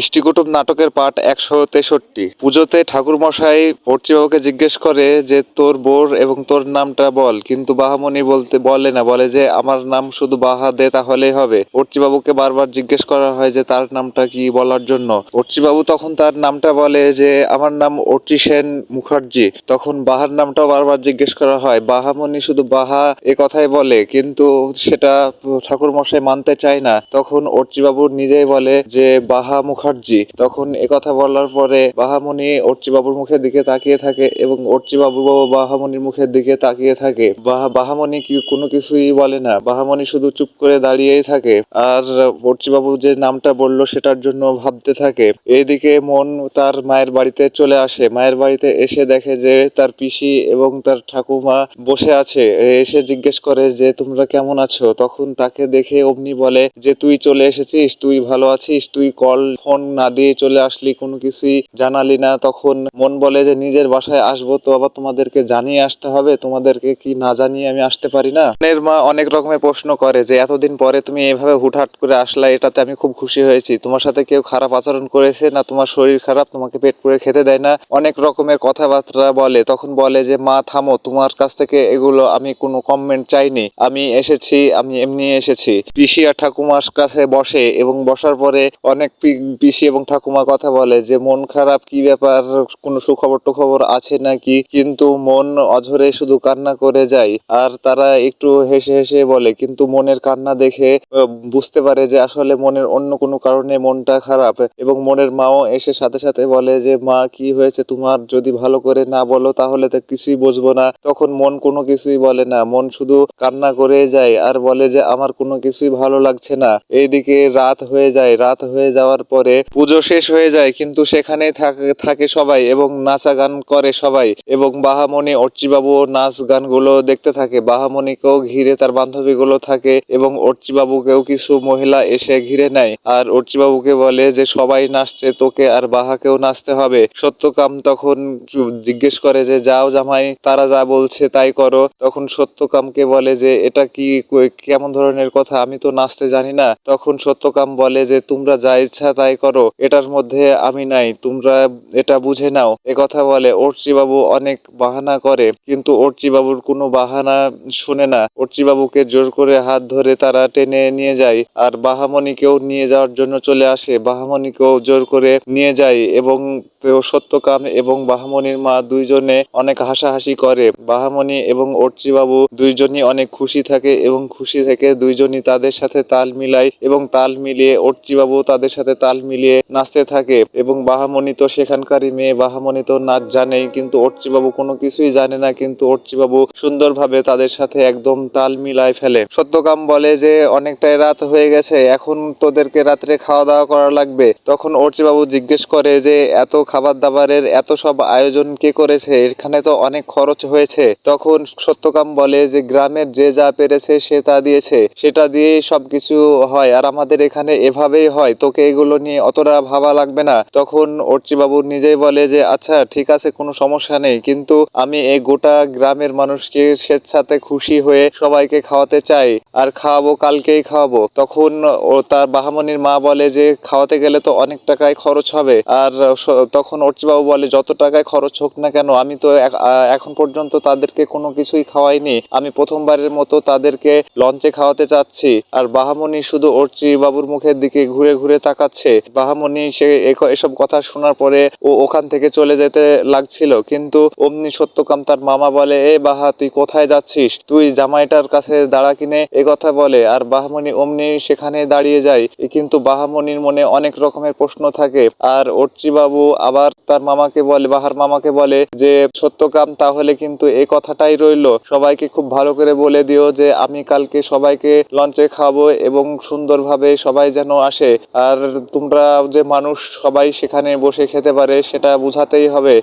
ইষ্টিকুটুম নাটকের পাঠ একশো তেষট্টি। পুজোতে ঠাকুর মশাই পর্চিবাবুকে জিজ্ঞেস করে যে, তোর বোর এবং তোর নামটা বল। কিন্তু বাহামণি বলতে, বলে না, বলে যে, আমার নাম শুধু বাহা দে, তাহলেই হবে। পর্চিবাবুকে বারবার জিজ্ঞেস করা হয় যে, তার নামটা কি বলার জন্য? পর্চিবাবু তখন তার নামটা বলে যে, আমার নাম অর্চি সেন মুখার্জি। তখন বাহার নামটাও বারবার জিজ্ঞেস করা হয়। বাহামণি শুধু বাহা এ কথাই বলে, কিন্তু সেটা ঠাকুর মশাই মানতে চায় না। তখন অর্চিবাবু নিজেই বলে যে, বাহা মুখার্জি তখন একথা বলার পরে বাহামণি অর্চিবাবুর মুখের দিকে তাকিয়ে থাকে এবং অর্চিবাবু বাহামণির মুখের দিকে তাকিয়ে থাকে। বাহা বাহামণি কি কোনো কিছুই বলে না। বাহামণি শুধু চুপ করে দাঁড়িয়েই থাকে। আর অর্চিবাবু যে নামটা বলল সেটার জন্য ভাবতে থাকে। এইদিকে মন তার মায়ের বাড়িতে চলে আসে। মায়ের বাড়িতে এসে দেখে যে তার পিসি এবং তার ঠাকুমা বসে আছে। এসে জিজ্ঞেস করে যে, তোমরা কেমন আছো? তখন তাকে দেখে অমনি বলে যে, তুই চলে এসেছিস, তুই ভালো আছিস, তুই কল, ফোন না দিয়ে চলে আসলি, কোনো কিছুই জানালি না। তখন মন বলে যে, নিজের বাসায় আসব তো আবার তোমাদেরকে জানিয়ে আসতে হবে। তোমাদেরকে কি না জানিয়ে আমি আসতে পারি না? মনের মা অনেক রকমের প্রশ্ন করে যে, এতদিন পরে তুমি এভাবে হুটহাট করে আসলা, এটাতে আমি খুব খুশি হয়েছি। তোমার সাথে কেউ খারাপ আচরণ করেছে না তোমার শরীর খারাপ, তোমাকে পেট পুড়ে খেতে দেয় না? অনেক রকমের কথাবার্তা বলে। তখন বলে যে, মা, থামো, তোমার কাছ থেকে এগুলো আমি কোনো কমেন্ট চাইনি। আমি এসেছি, আমি এমনি এসেছি। পিসি আর ঠাকুমার কাছে বসে এবং বসার পরে অনেক পিসি এবং ঠাকুমা কথা বলে যে, মন খারাপ কি ব্যাপার? কোনো সুখবর টুখবর আছে নাকি? কিন্তু মন অঝরে শুধু কান্না করে যায় আর তারা একটু হেসে হেসে বলে, কিন্তু মনের কান্না দেখে বুঝতে পারে যে আসলে মনের অন্য কোনো কারণে মনটা খারাপ এবং মনের মাও এসে সাথে সাথে বলে যে, মা, কি হয়েছে তোমার? যদি ভালো করে না বলো তাহলে তো কিছুই বুঝব না। তখন মন কোনো কিছুই বলে না, মন শুধু কান্না করে যায় আর বলে যে, আমার কোনো কিছুই ভালো লাগছে না। এইদিকে রাত হয়ে যায়, রাত হয়ে যাওয়ার পরে পুজো শেষ হয়ে যায়, কিন্তু সেখানে থাকে সবাই এবং নাচা গান করে সবাই এবং বাহামণি, অর্চিবাবু নাচ গানগুলো দেখতে থাকে। বাহামণিকেও ঘিরে তার বান্ধবীগুলো থাকে এবং অর্চিবাবুকেও কিছু মহিলা এসে ঘিরে নেয়। আর অর্চিবাবুকে বলে যে, সবাই নাচছে, তোকে আর বাহাকেও নাচতে হবে। সত্যকাম তখন জিজ্ঞেস করে যে, যাও জামাই, তারা যা বলছে তাই করো। তখন সত্যকামকে বলে যে, এটা কি কেমন ধরনের কথা? আমি তো নাচতে জানি না। তখন সত্যকাম বলে যে, তোমরা যা ইচ্ছা তাই করো, এটার মধ্যে আমি নাই, তোমরা এটা বুঝে নাও। কথা বলে অর্চিবাবু অনেক বাহানা করে, কিন্তু অর্চিবাবুর কোনো বাহানা শুনে না। অর্চিবাবুকে জোর করে হাত ধরে তারা টেনে নিয়ে যায়, আর বাহামণিকেও নিয়ে যাওয়ার জন্য চলে আসে। বাহামণিকেও জোর করে নিয়ে যায় এবং সত্যকাম এবং বাহামণির মা দুইজনে অনেক হাসাহাসি করে। বাহামণি এবং অর্চিবাবু দুইজনই অনেক খুশি থাকে এবং খুশি থেকে দুইজনই তাদের সাথে তাল মিলায় এবং তাল মিলিয়ে অর্চিবাবু তাদের সাথে তাল মিলিয়ে নাচতে থাকে এবং বাহামণি তো সেখানকারই মেয়ে, বাহামণি তো নাচ জানেই, কিন্তু অর্চিবাবু কোনো কিছুই জানে না, কিন্তু অর্চিবাবু সুন্দরভাবে তাদের সাথে একদম তাল মিলায় ফেলে। সত্যকাম বলে যে, অনেকটাই রাত হয়ে গেছে, এখন তোদেরকে রাত্রে খাওয়া দাওয়া করা লাগবে। তখন অর্চিবাবু জিজ্ঞেস করে যে, এত খাবার দাবারের এত সব আয়োজন কে করেছে? এখানে তো অনেক খরচ হয়েছে। তখন সত্যকাম বলে যে, গ্রামের যে যা পেরেছে সে তা দিয়েছে। সেটা দিয়েই সবকিছু হয়, আর আমাদের এখানে এভাবেই হয়। তোকে এগুলো নিয়ে অতটা ভাবা লাগবে না। তখন অর্চিবাবু নিজেই বলে যে আচ্ছা ঠিক আছে, কোনো সমস্যা নেই। কিন্তু আমি এই গোটা গ্রামের মানুষকে স্বেচ্ছাতে খুশি হয়ে সবাইকে খাওয়াতে চাই আর খাওয়াবো, কালকেই খাওয়াবো। তখন ও তার বাহামনির মা বলে যে, খাওয়াতে গেলে তো অনেক টাকায় খরচ হবে। আর তখন অর্চিবাবু বলে, যত টাকায় খরচ হোক না কেন, আমি তো এখন পর্যন্ত তাদেরকে কোনো কিছুই খাওয়াইনি। আমি প্রথমবারের মতো তাদেরকে লঞ্চে খাওয়াতে চাচ্ছি। আর বাহামনি শুধু অর্চি বাবুর মুখের দিকে ঘুরে ঘুরে তাকাচ্ছে। বাহামণি সে এসব কথা শোনার পরে ও ওখান থেকে চলে যেতে লাগছিল। কিন্তু অমনি সত্যকাম তার মামা বলে, এ বাহা, তুই কোথায় যাচ্ছিস? তুই জামাইটার কাছে দাঁড়া কিনে এ কথা বলে। আর বাহামণি অমনি সেখানে দাঁড়িয়ে যায়। কিন্তু বাহামণির মনে অনেক রকমের প্রশ্ন থাকে। আর বাবু আবার তার মামাকে বলে, বাহার মামাকে বলে যে, সত্যকাম, তাহলে কিন্তু এই কথাটাই রইল। সবাইকে খুব ভালো করে বলে দিও যে, আমি কালকে সবাইকে লঞ্চে খাব এবং সুন্দরভাবে সবাই যেন আসে। আর তোমরা যে মানুষ সবাই সেখানে বসে খেতে পারে সেটা বোঝাতেই হবে।